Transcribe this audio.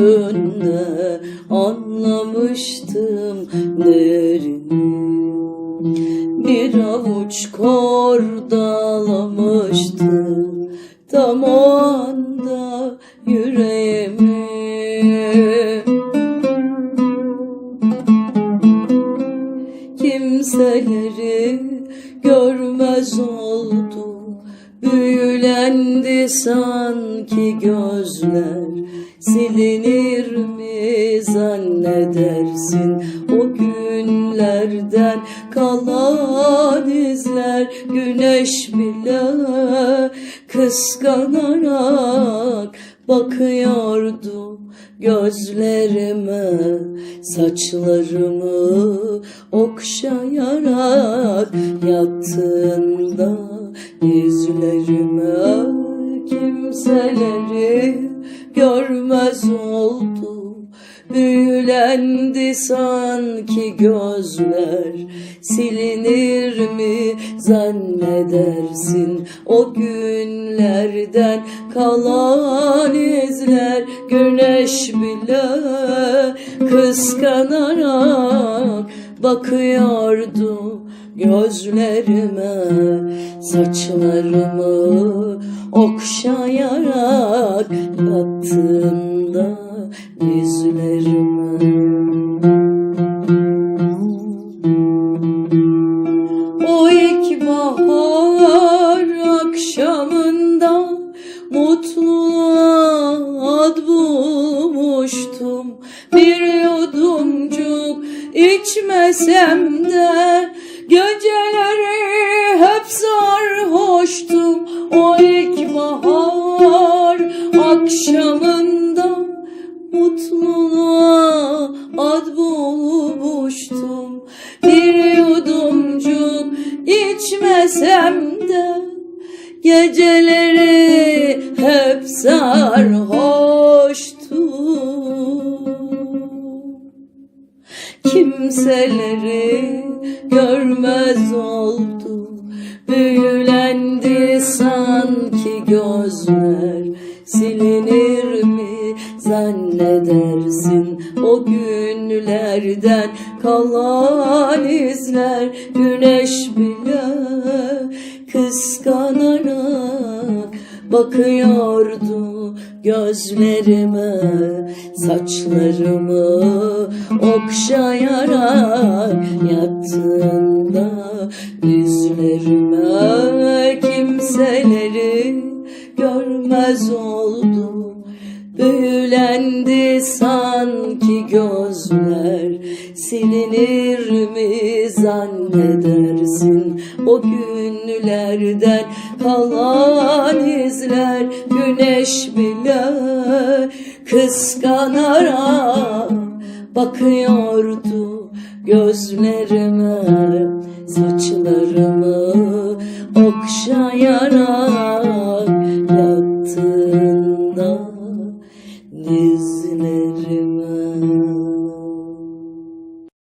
günde anlamıştım derini Bir avuç kordalamıştı tam o anda yüreğimi. Kimseleri görmez oldum Büyülendi sanki gözler. Silinir mi zannedersin? O günlerden kalan izler Güneş bile kıskanarak bakıyordu gözlerime. Saçlarımı okşayarak yattığında yüzlerime kimseleri görmez oldu. Büyülendi sanki gözler. Silinir mi zannedersin O günlerden kalan izler? Güneş bile kıskanarak bakıyordu gözlerime Saçlarımı okşayarak yattığında içmesem de geceleri hep sarhoştum O ilk bahar akşamında mutluluğa ad bulmuştum. Bir yudumcuk içmesem de Geceleri hep sarhoştum Kimseleri görmez oldu. Büyülendi sanki gözler. Silinir mi zannedersin O günlerden kalan izler? Güneş bile kıskanarak bakıyordu gözlerime saçlarımı okşayarak yattığında yüzlerime kimseleri görmez oldu Büyülendi sanki gözler Silinir mi zannedersin O günlerden kalan izler Güneş bile kıskanarak Bakıyordu gözlerime Saçlarımı okşayarak